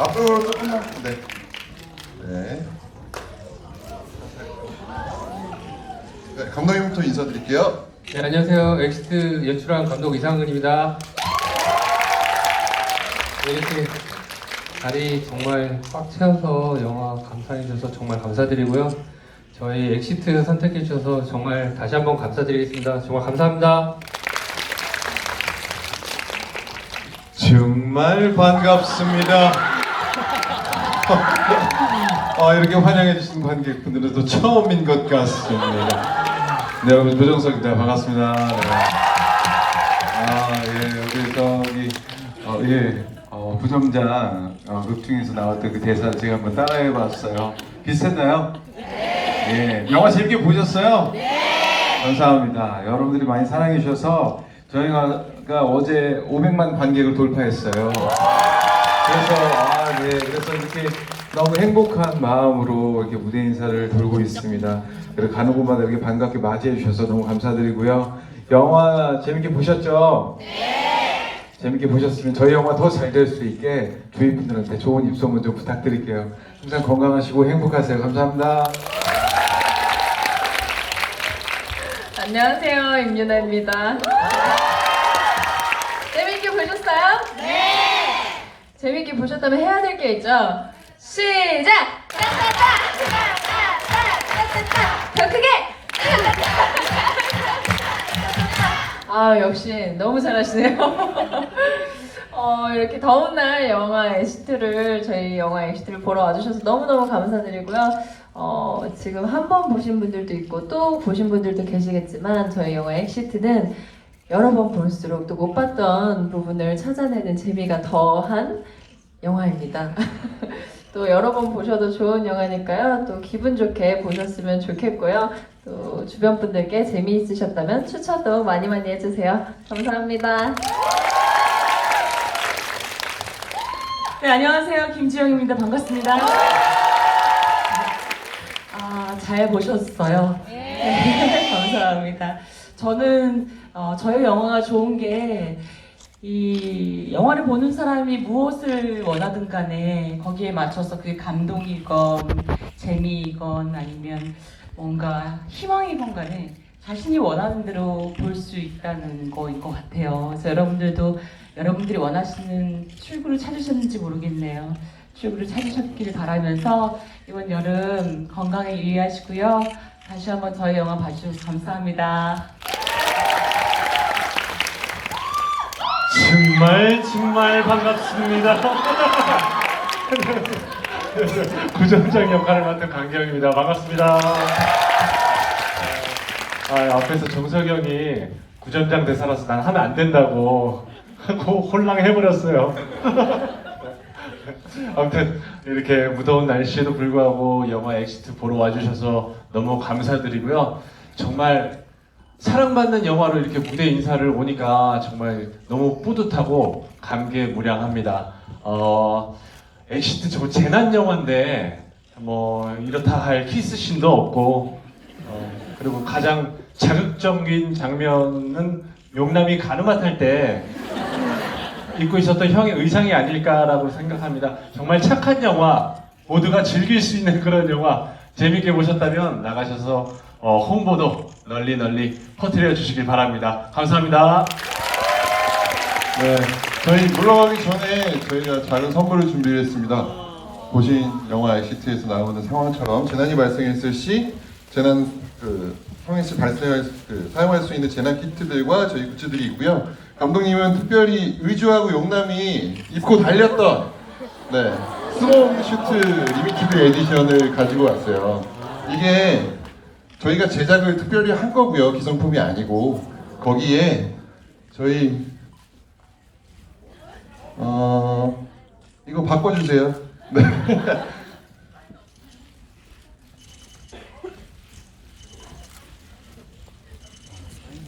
앞으로 조금만. 네. 네. 네, 감독님부터 인사드릴게요. 네, 안녕하세요. 엑스트 연출한 감독 이상근입니다. 네, 이렇게 자리 정말 꽉 채워서 영화 감상해주셔서 정말 감사드리고요. 저희 엑시트 선택해주셔서 정말 다시 한번 감사드리겠습니다. 정말 감사합니다. 정말 반갑습니다. 아, 이렇게 환영해 주신 관객분들은 또 처음인 것 같습니다. 네, 여러분 조정석입니다. 반갑습니다. 네. 아, 예, 우리 저기 어, 예, 어, 부점장 어, 극 중에서 나왔던 그 대사 제가 한번 따라해 봤어요. 비슷했나요? 네. 예, 영화 재밌게 보셨어요? 네. 감사합니다. 여러분들이 많이 사랑해 주셔서 저희가 어제 500만 관객을 돌파했어요. 그래서 아, 네, 그래서 이렇게 너무 행복한 마음으로 이렇게 무대 인사를 돌고 있습니다. 그리고 가는 곳마다 이렇게 반갑게 맞이해 주셔서 너무 감사드리고요. 영화 재밌게 보셨죠? 네. 재밌게 보셨으면 저희 영화 더 잘 될 수 있게 주위 분들한테 좋은 입소문 좀 부탁드릴게요. 항상 건강하시고 행복하세요. 감사합니다. 안녕하세요, 임윤아입니다. 재밌게 보셨어요? 네! 재밌게 보셨다면 해야 될 게 있죠? 시작! 더 크게! 아, 역시 너무 잘하시네요. 어, 이렇게 더운 날 영화 엑시트를 저희 영화 엑시트를 보러 와주셔서 너무너무 감사드리고요. 어, 지금 한 번 보신 분들도 있고 또 보신 분들도 계시겠지만 저희 영화 엑시트는 여러 번 볼수록 또 못 봤던 부분을 찾아내는 재미가 더한 영화입니다. 또 여러 번 보셔도 좋은 영화니까요. 또 기분 좋게 보셨으면 좋겠고요. 또 주변 분들께 재미있으셨다면 추천도 많이 많이 해주세요. 감사합니다. 네, 안녕하세요. 김지영입니다. 반갑습니다. 아, 잘 보셨어요? 네, 감사합니다. 저는, 어, 저희 영화가 좋은 게, 이 영화를 보는 사람이 무엇을 원하든 간에 거기에 맞춰서 그게 감동이건 재미이건 아니면 뭔가 희망이건 간에 자신이 원하는 대로 볼 수 있다는 거인 것 같아요. 그래서 여러분들도 여러분들이 원하시는 출구를 찾으셨는지 모르겠네요. 출구를 찾으셨기를 바라면서 이번 여름 건강에 유의하시고요. 다시 한번 저희 영화 봐주셔서 감사합니다. 정말 정말 반갑습니다. 구점장 역할을 맡은 강경입니다. 반갑습니다. 아, 앞에서 정석이 형이 구점장 대사라서 난 하면 안 된다고 하고 홀랑 해버렸어요. 아무튼 이렇게 무더운 날씨에도 불구하고 영화 엑시트 보러 와주셔서 너무 감사드리고요. 정말 사랑받는 영화로 이렇게 무대 인사를 오니까 정말 너무 뿌듯하고 감개무량합니다. 어, 엑시트 저거 재난 영화인데 뭐 이렇다 할 키스신도 없고 어, 그리고 가장 자극적인 장면은 용남이 가늠아 탈때 입고 있었던 형의 의상이 아닐까라고 생각합니다. 정말 착한 영화, 모두가 즐길 수 있는 그런 영화 재밌게 보셨다면 나가셔서 어, 홍보도 널리 널리 퍼뜨려 주시길 바랍니다. 감사합니다. 네, 저희 물러가기 전에 저희가 작은 선물을 준비했습니다. 보신 영화 엑시트에서 나오는 상황처럼 재난이 발생했을 시 재난 그 상황에서 발생할 수- 그, 사용할 수 있는 재난 키트들과 저희 굿즈들이 있고요. 감독님은 특별히 의주하고 용남이 입고 달렸던 네 스몰 슈트 리미티드 에디션을 가지고 왔어요. 이게 저희가 제작을 특별히 한 거고요. 기성품이 아니고 거기에 저희 어 이거 바꿔주세요. 네.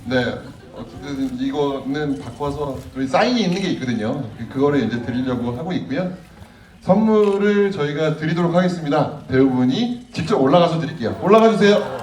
네. 어쨌든 이거는 바꿔서 저희 사인이 있는 게 있거든요. 그거를 이제 드리려고 하고 있고요. 선물을 저희가 드리도록 하겠습니다. 배우분이 직접 올라가서 드릴게요. 올라가 주세요.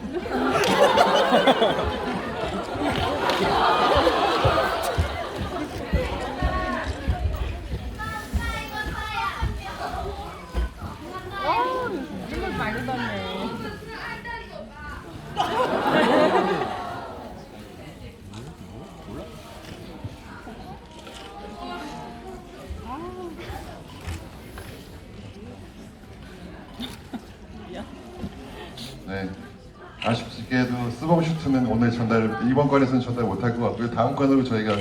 스범 슈트는 오늘 전달 이번 건에서는 전달 못할 것 같고요. 다음 건으로 저희가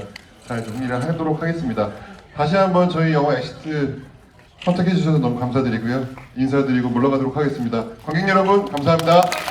잘 정리를 하도록 하겠습니다. 다시 한번 저희 영화 엑시트 선택해 주셔서 너무 감사드리고요. 인사드리고 물러가도록 하겠습니다. 관객 여러분 감사합니다.